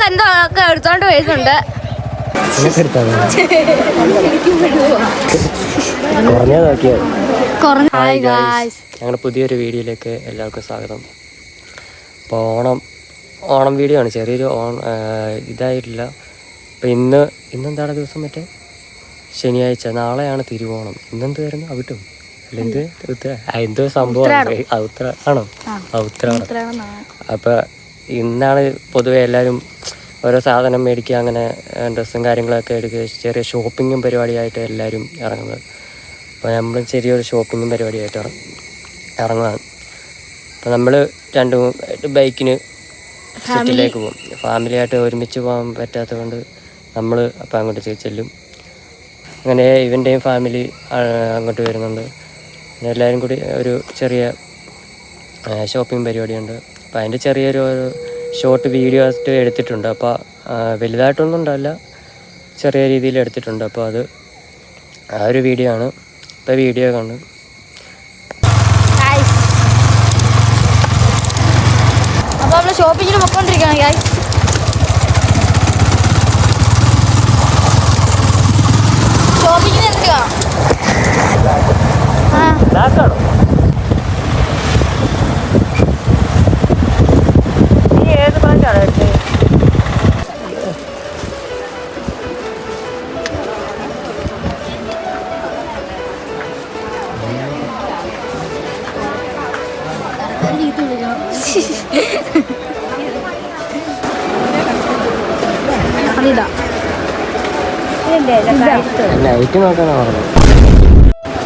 ഇതിനകത്ത് എന്തോ ഒക്കെ എടുത്തോണ്ട് വരുന്നുണ്ട് ഞങ്ങളുടെ പുതിയൊരു വീഡിയോയിലേക്ക് എല്ലാവർക്കും സ്വാഗതം. അപ്പോൾ ഓണം ഓണം വീഡിയോ ആണ്. ചെറിയൊരു ഓൺ ഇതായിട്ടില്ല. അപ്പോൾ ഇന്ന് ഇന്നെന്താണ് ദിവസം മറ്റേ? ശനിയാഴ്ച. നാളെയാണ് തിരുവോണം. ഇന്നെന്ത് വരുന്നു അവിട്ടും അല്ലെങ്കിൽ എന്ത് സംഭവം ഉത്തര ആണോ? ആ. ഉത്തരാണ് അപ്പോൾ ഇന്നാണ് പൊതുവെ എല്ലാവരും ഓരോ സാധനം മേടിക്കുക അങ്ങനെ ഡ്രസ്സും കാര്യങ്ങളൊക്കെ എടുക്കുക. ചെറിയ ഷോപ്പിങ്ങും പരിപാടിയായിട്ട് എല്ലാവരും ഇറങ്ങുന്നത്. അപ്പോൾ നമ്മൾ ചെറിയൊരു ഷോപ്പിങ്ങും പരിപാടിയായിട്ട് ഇറങ്ങും ഇറങ്ങുകയാണ് അപ്പോൾ നമ്മൾ രണ്ട് ബൈക്കിന് സിറ്റിയിലേക്ക് പോകും. ഫാമിലിയായിട്ട് ഒരുമിച്ച് പോകാൻ പറ്റാത്തത് കൊണ്ട് നമ്മൾ അപ്പം അങ്ങോട്ട് ചെല്ലും. അങ്ങനെ ഇവന്റെയും ഫാമിലി അങ്ങോട്ട് വരുന്നുണ്ട്. എല്ലാവരും കൂടി ഒരു ചെറിയ ഷോപ്പിംഗ് പരിപാടിയുണ്ട്. അപ്പോൾ അതിന്റെ ചെറിയൊരു ഷോർട്ട് വീഡിയോ ആയിട്ട് എടുത്തിട്ടുണ്ട്. അപ്പോൾ വലുതായിട്ടൊന്നും ഉണ്ടാവില്ല. ചെറിയ രീതിയിൽ എടുത്തിട്ടുണ്ട്. അപ്പോൾ അത് ആ ഒരു വീഡിയോ ആണ്. ഇപ്പോൾ വീഡിയോ കണ്ട് അപ്പൊ നമ്മൾ ഷോപ്പിങ്ങിന് പൊക്കോണ്ടിരിക്കുകയാണ് ഗായ്സ് ഷോപ്പിങ്ങിന് എത്തുക ആ ലാസ്റ്റാണോ നീ അതിതാ നൈറ്റ് നോക്കാനാ പറഞ്ഞത്.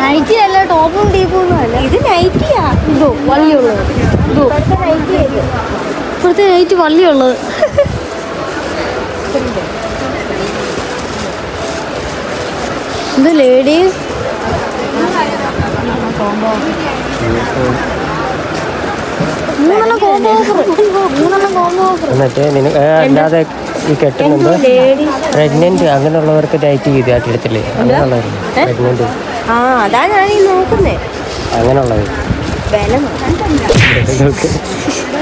നൈറ്റി അല്ല ടോപ്പും ടീപ്പും ഒന്നും അല്ല. ഇത് നൈറ്റിയാ ഇതോ വള്ളിയുള്ളത്. ഇതോ. ഇപ്പോഴത്തെ നൈറ്റ് വള്ളിയുള്ളത്. ഇത് ലേഡീസ് അല്ലാതെ ഈ കെട്ടുന്നുണ്ട്? പ്രഗ്നന്റ് അങ്ങനെയുള്ളവർക്ക് ഡയറ്റ് ചെയ്തു അങ്ങനെയുള്ളവർ പ്രഗ്നന്റ് ആ അതാ ഞാൻ നോക്കുന്നേ. അങ്ങനെയുള്ളത്.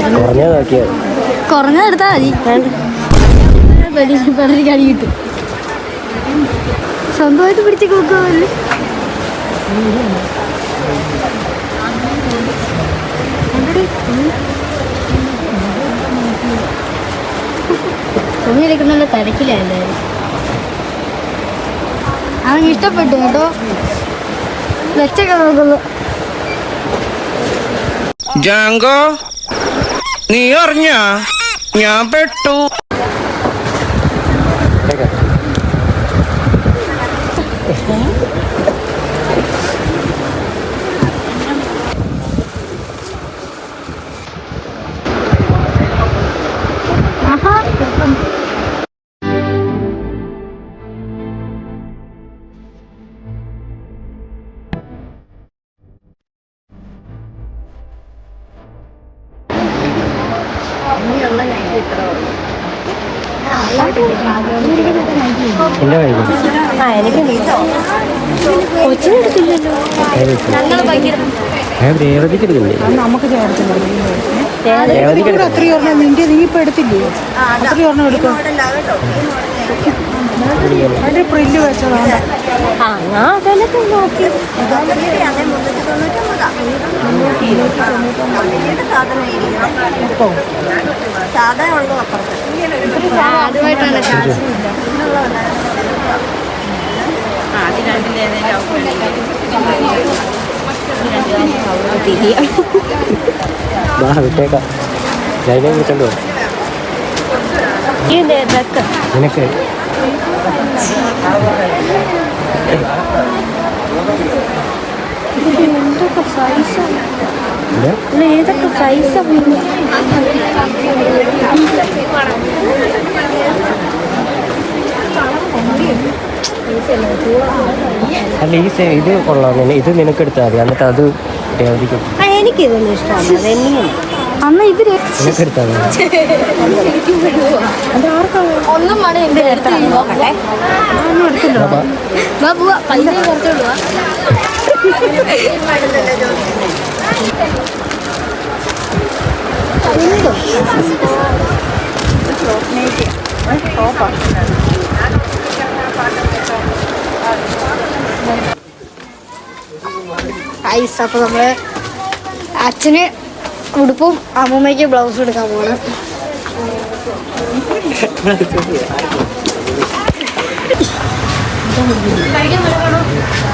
വില കുറഞ്ഞ നോക്കിയത് കുറഞ്ഞത് എടുത്താൽ മതി പെടലിക്ക് അടി കിട്ടും. സ്വന്തമായിട്ട് പിടിച്ച് കൊടുക്കുമല്ലേ തുണിയിലേക്ക് നല്ല തിരക്കിലായിരുന്നു അവന് ഇഷ്ടപ്പെട്ടു കേട്ടോ. വെച്ചൊക്കെ നോക്കുന്നു. ജാങ്കോ? നീ അറിഞ്ഞ ഞാൻ പെട്ടു. എന്റെ കയ്യിൽ കൊച്ചിനെടുത്തില്ലല്ലോ ഞങ്ങൾ ഭയങ്കര നമുക്ക് അത്രയും ഒരെണ്ണം നിന്റെ നീ ഇപ്പൊ എടുത്തില്ലേ? അത്രയും ഒരെണ്ണം എടുക്കും. അതിന്റെ പ്രിന്റ് വെച്ചതാണ് ആ അതിലൊക്കെ നോക്കി ആദ്യമായിട്ടാണ് വിട്ടേക്കാം. ലൈനെ വിളിച്ചോണ്ട് പോ നിനക്ക്. എന്തൊക്കെ സൈസ് ഇല്ല? ഏതൊക്കെ അല്ല ഈ സേ- ഇത് കൊള്ളാം. ഇത് നിനക്ക് എടുത്താൽ മതി. എന്നിട്ട് അത് എടുക്കാം. എനിക്കിതൊന്നും ഇഷ്ടമാണ് അന്ന് ഇത് നിനക്ക് എടുത്താൽ മതി. ഒന്നും മണി നോക്കട്ടെ. പൈസ കുറച്ചുള്ളൂ ഐസ് അപ്പോൾ നമ്മൾ അച്ഛന് ഉടുപ്പും അമ്മൂമ്മയ്ക്ക് ബ്ലൗസ് എടുക്കാൻ പോകണം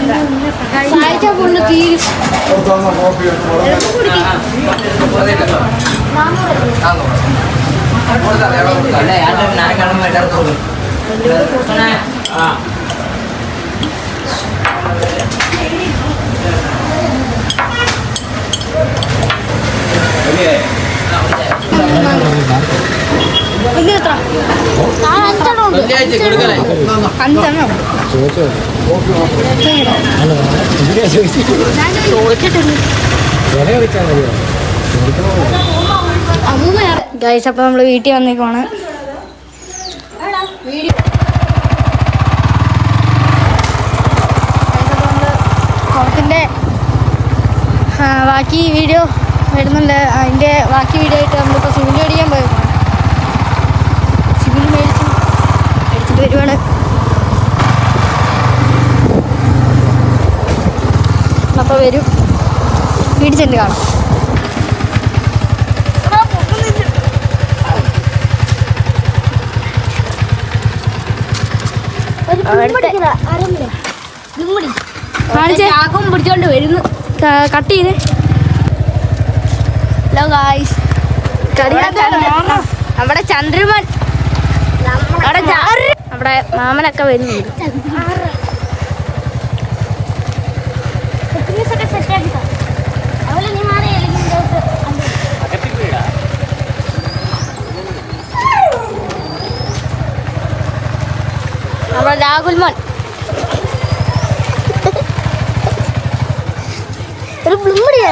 സഹായിച്ചാ പൊണ്ണ് തീരും. ആ, അഞ്ചെണ്ണം ഉണ്ട്. അഞ്ചെണ്ണം. ചോദിച്ചിട്ടുണ്ട് ഗൈസ് അപ്പോൾ നമ്മൾ വീട്ടിൽ കുളത്തിന്റെ ബാക്കി വീഡിയോ വരുന്നുണ്ട്. അതിന്റെ ബാക്കി വീഡിയോ ആയിട്ട് നമ്മളിപ്പോൾ സിവിൽ മേടിക്കാൻ പോയേക്കാണ് സിവിൽ മേടിച്ച് മേടിച്ചിട്ട് വരുവാണ്. അപ്പോൾ വരും. വീട്ടിൽ ചെന്ന് കാണാം. പിടിച്ചോണ്ട് വരുന്നു. കട്ട് ചെയ്ത്. ഹലോ ഗായ്സ് നമ്മുടെ ചന്ദ്രമൻ നമ്മുടെ ചാ- നമ്മുടെ മാമനൊക്കെ വരുന്നുണ്ട് നമ്മുടെ രാഹുൽമോൻ ഒരു ബ്ലിമ്മടിയാ